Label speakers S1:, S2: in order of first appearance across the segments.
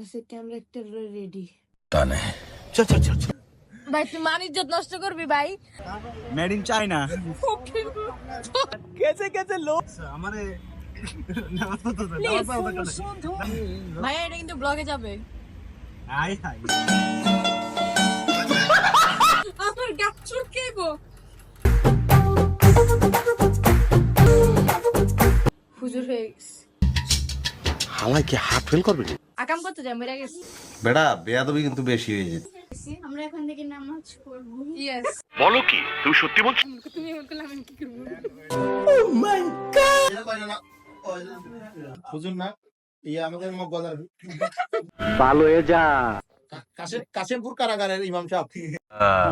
S1: আছে camera ready
S2: তা না। চল চল চল
S1: ভাই তুই মান ইজ্জত নষ্ট করবি ভাই?
S2: মেড ইন চায়না কেসে কেসে লোক আমারে
S1: ভাই এটা কিন্তু ব্লগে যাবে।
S2: আই হাই
S1: আমার গাছ চুরকেবো হুজুর হয়ে গেছে।
S3: হালাই কি হাত ফেল করবে
S1: আকাম করতে যাই মেরে গেছে।
S3: বেড়া বেয়াদবি কিন্তু বেশি হয়ে যেত।
S4: আমরা এখান থেকে নামাজ পড়ব।
S1: ইয়েস
S5: বলো কি তুমি সত্যি বলছো?
S1: তুমি এমন করলে আমি কি করব?
S6: হুজুর না ইয়ে আমাদের মগবাজার
S5: ভালো হয়ে যা।
S6: কাশিমপুর কারাগারের ইমাম সাহেব।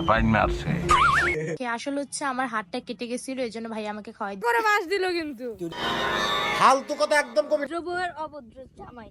S5: বাইন মারছে
S4: আসলে হচ্ছে আমার হাতটা কেটে গেছিল এই জন্য ভাই আমাকে খাওয়াই
S1: করে মাস দিল কিন্তু।
S6: ফালতু কথা একদম কমে
S4: অভদ্র জামাই।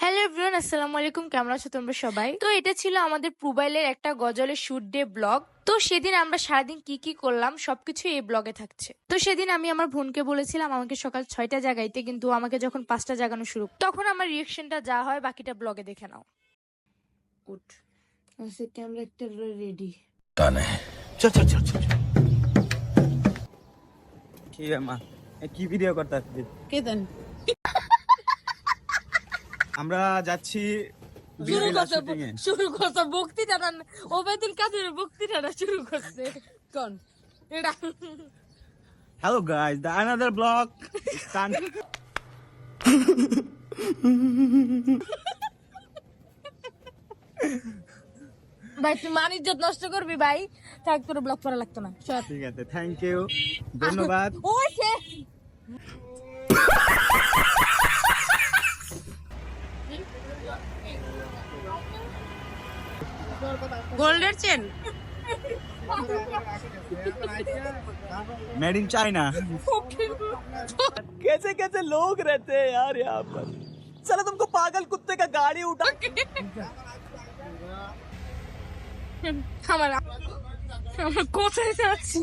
S4: হ্যালো এভরিওয়ান আসসালামু আলাইকুম কেমন আছো তোমরা সবাই? তো এটা ছিল আমাদের প্রোবাইলের একটা গজলের শুট ডে ব্লগ তো সেদিন আমরা সারাদিন কি কি করলাম সবকিছু এই ব্লগে থাকছে। তো সেদিন আমি আমার বোনকে বলেছিলাম আমাকে সকাল ছয়টা জাগাইতে কিন্তু আমাকে যখন পাঁচটা জাগানো শুরু তখন আমার রিয়েকশনটা যা হয় বাকিটা ব্লগে দেখে নাও। উঠ
S1: আছে ক্যামেরা একটা রেডি
S2: চল চল চল চল। কি মা কি ভিডিও করতে আসছিস
S1: কে দেন
S2: আমরা যাচ্ছি
S1: শুরু করছে শুরু করছে বক্তৃতাটা ওবেদুল কাদের বক্তৃতাটা শুরু করছে? কোন? এটা।
S2: Hello guys the another vlog stunt
S1: ভাই তুই মান ইজ্জত নষ্ট করবি ভাই থাক তোর ব্লক করা লাগতো না চল
S2: ঠিক আছে থ্যাংক ইউ ধন্যবাদ
S1: ওই সে গোল্ডের চেন
S2: मेड इन चाइना कैसे कैसे लोग रहते हैं यार यहाँ पर चलो तुमको पागल कुत्ते का गाड़ी उठा
S1: আমার আমার কোথায় যাচ্ছি?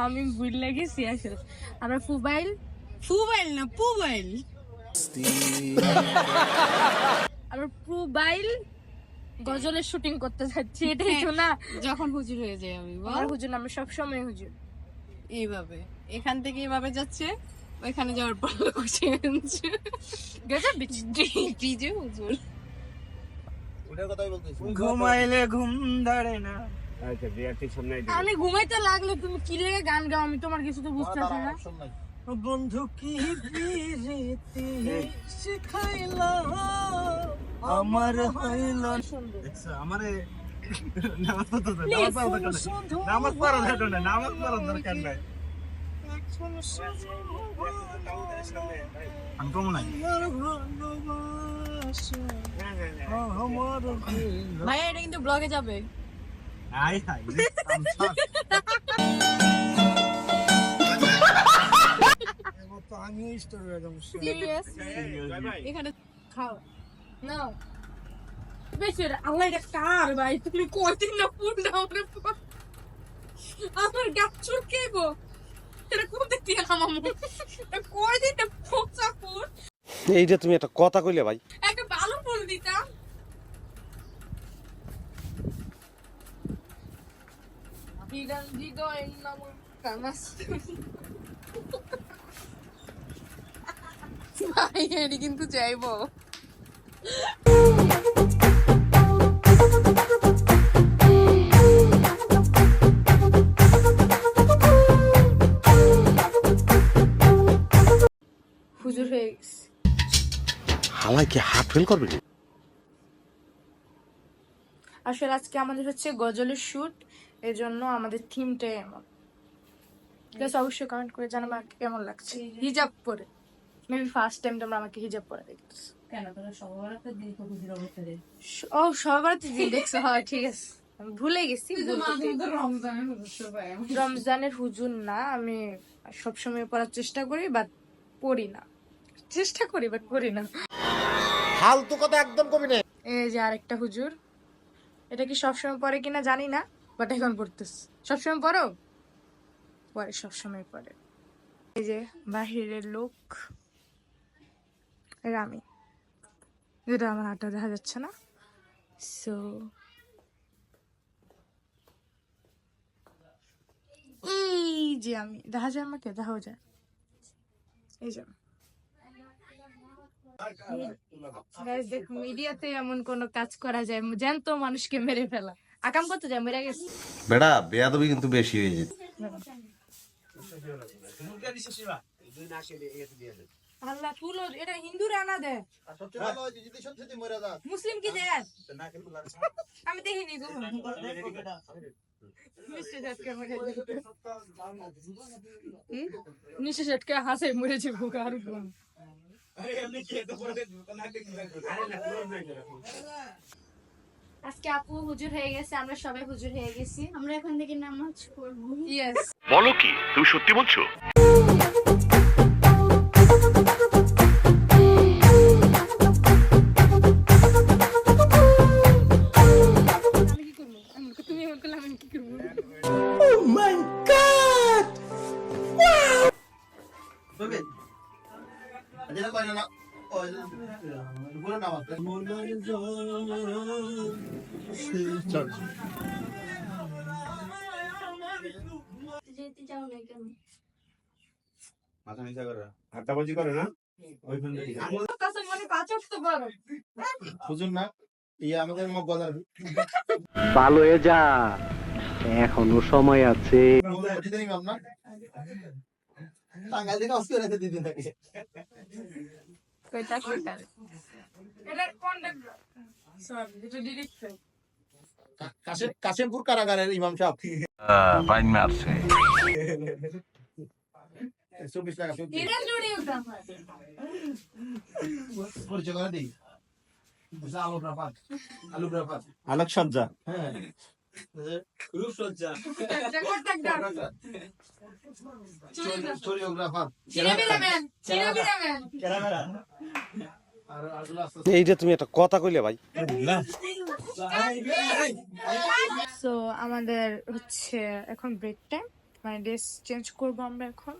S1: আমি বুঝলে গেছি আসলে। আমরা ফুবাইল? ফুবাইল না পুবাইল। আমরা পুবাইল গজলের শুটিং করতে যাচ্ছি এটাই তো না।
S7: যখন হুজুর হয়ে যায় আমি বল।
S1: আমার হুজুর আমরা সব সময় হুজুর।
S7: এইভাবে। এখান থেকে এইভাবে যাচ্ছে ওইখানে যাওয়ার পর চেঞ্জ
S1: গেছে
S7: ডিজে হুজুর।
S2: ঘুমাইলে ঘুম ধরে না
S1: আমি ঘুমাইতে লাগলে তুমি কি লেগে গান গাও আমি তোমার কিছু তো বুঝতেছি না
S2: বন্ধু কি প্রীতি শিখাইলা আমার হইল দেখছ আমারে নামাজ পড়তে নামাজ পড়ার নামাজ পড়ার দরকার নাই নামাজ পড়ার দরকার নাই আমি কমু নাই
S1: ভাই এটা কিন্তু ব্লগে যাবে।
S2: হাই হাই
S1: সিরিয়াস এখানে খাও। না বেশি আল্লাহ এটা কার ভাই? তুমি কয়দিন না ফুল দাও রে ফুল। আমার গাছ চুলকেইব এটা কোন দিক দিয়ে খামামু? এটা কয়দিন না ফুল
S3: এইটা তুমি একটা কথা কইলে ভাই
S1: একটা ভালো ফুল দিতাম দিদ এর নাম কামাস
S7: ভাই এটি কিন্তু চাইব
S3: কি
S4: আসলে আজকে আমাদের হচ্ছে গজলের শুট। এজন্য আমাদের থিমটাই এমন। প্লাস অবশ্যই কমেন্ট করে জানাব আমাকে কেমন লাগছে। হিজাব পরে। মেবি ফার্স্ট টাইম তোমরা আমাকে হিজাব পরে দেখতেছো।
S1: কেন?
S4: ও সবার দিন দেখছ? হয় ঠিক আছে। আমি ভুলে গেছি ভুল করতে গেছি।
S1: রমজানের হুজুর সবাই
S4: রমজানের হুজুর না আমি সবসময় পড়ার চেষ্টা করি বাট পড়ি না। চেষ্টা করি বাট পড়ি না।
S6: ফালতু কথা একদম কবি না
S4: এই যে আরেকটা হুজুর। এটা কি সবসময় পরে কিনা জানি না। বাট এখন পড়তেছে সবসময় পড়ো? পরে সবসময় পড়ে। এই যে বাহিরের লোক আমি যেটা আমার হাতটা দেখা যাচ্ছে না। সো এই যে আমি। দেখা যায় আমাকে? দেখাও যায়। এই যে দেখো মিডিয়াতে এমন কোন কাজ করা যায়, জ্যান্ত মানুষকে মেরে ফেলা। আকাম কত যায় মেরে গেছে।
S3: বেড়া বেয়াদবি কিন্তু বেশি হয়ে যেত।
S4: আল্লাহ তুলো এটা হিন্দু রানা দে।
S6: সবচেয়ে ভালো হয় যদি সত্যি সত্যি মরে যাস
S4: মুসলিম কি দে? আমি দেখিনি গো মিষ্টি ঝটকা মরে যাবে। হুম? নিশে ঝটকা হাসে মরেছে ভোকা আর কোন। আজকে আপু হুজুর হয়ে গেছে আমরা সবাই হুজুর হয়ে গেছি।
S1: আমরা এখান থেকে নামাজ পড়ব
S4: ইয়েস
S5: বলো কি তুমি সত্যি বলছো?
S4: আমি কি করব? আমি-
S6: মাথা নিচা করে। করে না?
S5: ভালো হয়ে যা। এখনও সময় আছে।
S6: টাঙ্গাইল থেকে অস্কার দিতে থাকে।
S4: কইতা কইতা। এটা কন্ডাক্ট এটা
S6: কাশিমপুর কারাগারের ইমাম সাহেব।
S5: বাইন মারছে।
S6: চব্বিশ টাকা পরিচয় করে দিই। আলু ব্রাপাত আলু ব্রাপাত আলোক সজ্জা হ্যাঁ। রূপসজ্জা। কোরিওগ্রাফার
S3: এইটা তুমি একটা কথা কইলে ভাই।
S4: সো আমাদের হচ্ছে এখন ব্রেক টাইম মানে ড্রেস চেঞ্জ করব আমরা এখন।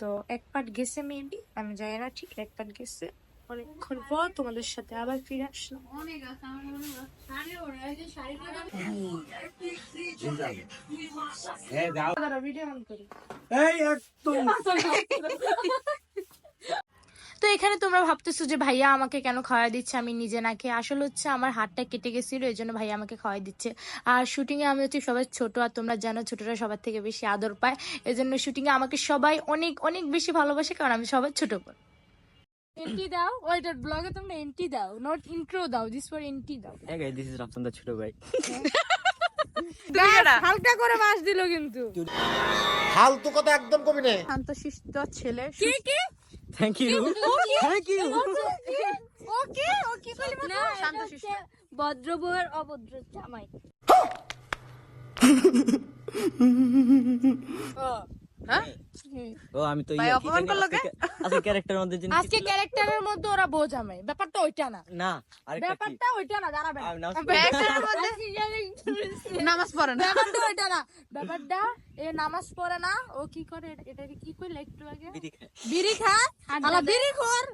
S4: তো এক পার্ট গেছে মেবি আমি জানি না ঠিক এক পার্ট গেছে। অনেকক্ষণ পর তোমাদের সাথে আবার ফিরে আসলাম। তো এখানে তোমরা ভাবতেছো যে ভাইয়া আমাকে কেন খাওয়াই দিচ্ছে? আমি নিজে না খেয়ে আসলে হচ্ছে আমার হাতটা কেটে গেছিল এই জন্য ভাইয়া আমাকে খাওয়াই দিচ্ছে। আর শুটিংয়ে আমি হচ্ছে সবাই ছোট আর তোমরা জানো ছোটরা সবার থেকে বেশি আদর পায়। এই জন্য শুটিংয়ে আমাকে সবাই অনেক অনেক বেশি ভালোবাসে কারণ আমি সবার ছোট বোন। এন্টি দাও। ওইটার ব্লগে তোমরা এন্টি দাও নট ইন্ট্রো দাও দিস ফর এন্টি দাও।
S2: এই গাইস দিস ইজ রাফসান্দা ছোট ভাই।
S4: হালকা করে মাছ দিল কিন্তু।
S6: ফালতু কথা একদম কবি না
S4: শান্তশিষ্ট ছেলে কি কি?
S2: Thank you thank you
S4: okay okay কইলি শান্তশিষ্ট।
S1: ভদ্র বউয়ের অভদ্র জামাই।
S2: ও আমি তো ইয়ে, কি
S4: অপমান করল
S2: আজকে- ক্যারেক্টারের মধ্যে
S4: আজকে ক্যারেক্টারের মধ্যে ওরা জামাই ব্যাপারটা ওইটা না।
S2: না
S4: ব্যাপারটা ওইটা না দাঁড়াবে
S2: নামাজ
S4: মধ্যে নামাজ পড়ে না। ব্যাপারটা ওইটা না। ব্যাপারটা এ নামাজ পড়ে না। ও কি করে? এটা- কি কইলে একটু আগে?
S2: বিড়ি খায়।
S4: বিড়ি খায়? আলা বিড়ি খোর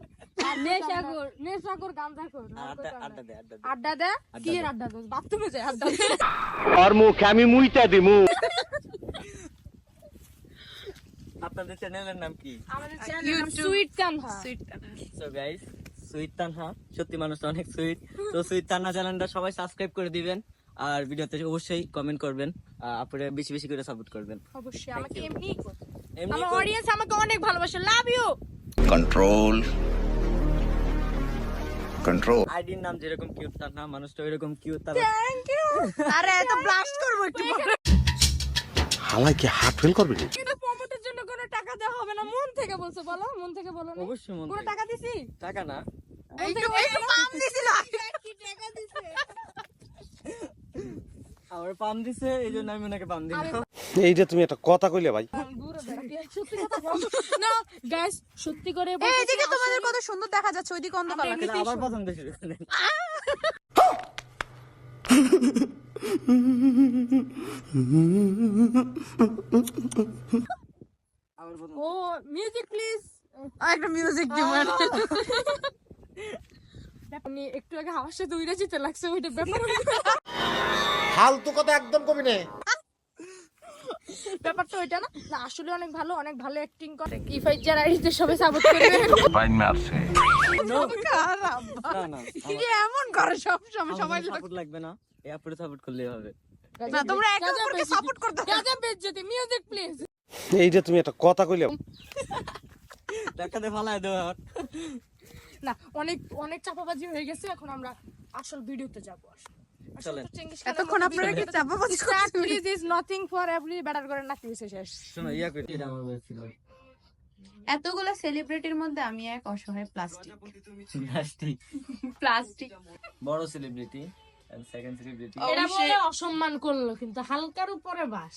S1: নেশাখোর।
S4: নেশাখোর
S2: আড্ডা আড্ডা দে আড্ডা দে
S4: আড্ডা দে কি আড্ডা দে বাথরুমে যায় আড্ডা দে
S5: আর মুখ আমি মুইতা দিমু।
S2: আপনাদের চ্যানেলের নাম কি?
S4: আমাদের channel sweet Kanha
S2: so guys sweet Tanha সত্যি মানুষ অনেক সুইট। তো সুইট তানহা চ্যানেলটা সবাই সাবস্ক্রাইব করে দিবেন আর ভিডিওতে অবশ্যই কমেন্ট করবেন আপনারা বেশি বেশি করে সাপোর্ট করবেন।
S4: অবশ্যই আমাকে এমনি আমার অডিয়েন্স আমাকে অনেক ভালোবাসে। লাভ ইউ
S3: কন্ট্রোল কন্ট্রোল
S2: আইডির নাম যেরকম কিউট তানহা মানুষটা ওইরকম কিউট তার
S4: থ্যাংক ইউ আরে এত ব্লাস্ট করব একটু।
S3: হালাই কি হার্ট ফেল করবে
S4: কিন্তু প্রমোটের জন্য কোনো টাকা দেওয়া হবে না মন থেকে বলছো বলো মন থেকে বলো না।
S2: অবশ্যই মন থেকে।
S4: টাকা দিছি?
S2: টাকা না।
S1: একটু পাম দিছিল
S2: আমার পাম দিছে এই জন্য আমি ওনাকে পাম দিলাম।
S3: এইটা তুমি একটা কথা কইলে ভাই।
S1: না গাইস সত্যি করে
S7: এদিকে তোমাদের কত সুন্দর দেখা যাচ্ছে ওইদিকে অন্ধকার লাগে
S2: এটা আবার পছন্দ শুরু করে আবার পছন্দ
S1: ও মিউজিক প্লিজ
S7: একটা মিউজিক দিবেন
S1: আপনি একটু আগে হাওয়ার সাথে উইরা যেতে লাগছে ওইটা ব্যাপার
S3: ফালতু কথা একদম কবি নে।
S1: ব্যাপারটা ওইটা না না আসলে অনেক ভালো অনেক ভালো অ্যাক্টিং করে। ইফাই যারা আইতে সবাই সাপোর্ট করবে।
S5: বাইন মারছে
S2: না না
S7: কি এমন করে সব সময় সবাই
S2: সাপোর্ট লাগবে না। এই আপুরে সাপোর্ট করলেই হবে।
S7: না তোমরা একে অপরকে সাপোর্ট করতে
S1: গাজা বেজ্জতি মিউজিক প্লিজ
S3: এইটা তুমি একটা কথা কইলে
S2: দেখাতে দেবো
S1: না অনেক অনেক চাপাবাজি হয়ে গেছে এখন আমরা আসল ভিডিওতে যাব
S2: চলেন।
S7: এতক্ষণ আপনারা কি চাপাবাজি করছেন
S1: please is nothing for every better করে নাকি হইছে শেষ।
S2: শোনো ইয়া করি এটা আমার ছিল।
S7: এতগুলো সেলিব্রিটির মধ্যে আমি এক অসহায় প্লাস্টিক
S2: প্লাস্টিক
S7: প্লাস্টিক
S2: বড় সেলিব্রিটি এন্ড সেকেন্ড সেলিব্রিটি
S1: এটা বলে অসম্মান করল কিন্তু হালকার উপরে বাস।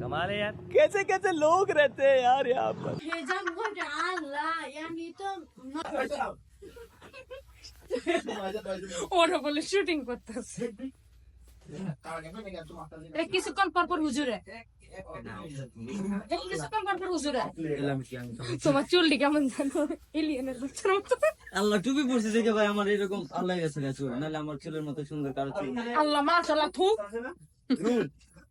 S8: कमाल है यार कैसे कैसे लोग रहते हैं यार यहाँ पर
S1: ওরা বলে শুটিং করতেছে এটা কিছুক্ষণ পর পর হুজুরে এটা কিছুক্ষণ পর পর হুজুরে
S2: এলাম কি আমি তো।
S1: তোমার চুলটি কেমন জানো এলিয়েনের বাচ্চার মতো
S2: আল্লাহ টুপি পরছে দেখে ভাই আমার এরকম আল্লাহ গেছে গা চুল নাহলে আমার চুলের মতো সুন্দর কারো চুল না।
S1: আল্লাহ মাশাআল্লাহ থু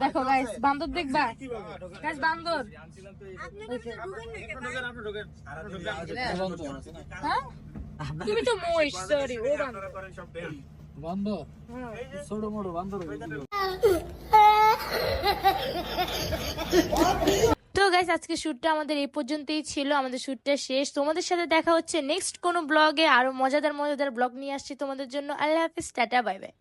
S1: দেখো গাইস বান্দর দেখবা? গাইস বান্দর। হ্যাঁ? তুমি তো মহিষ সরি ও বান্দর।
S2: ছোট মোটো বান্দর
S4: তো গাইস আজকে শ্যুটটা আমাদের এই পর্যন্তই ছিল আমাদের শ্যুটটা শেষ। তোমাদের সাথে দেখা হচ্ছে নেক্সট কোনো ব্লগে আরও মজাদার মজাদার ব্লগ নিয়ে আসছি তোমাদের জন্য। আল্লাহ হাফিজ টাটা বাই বাই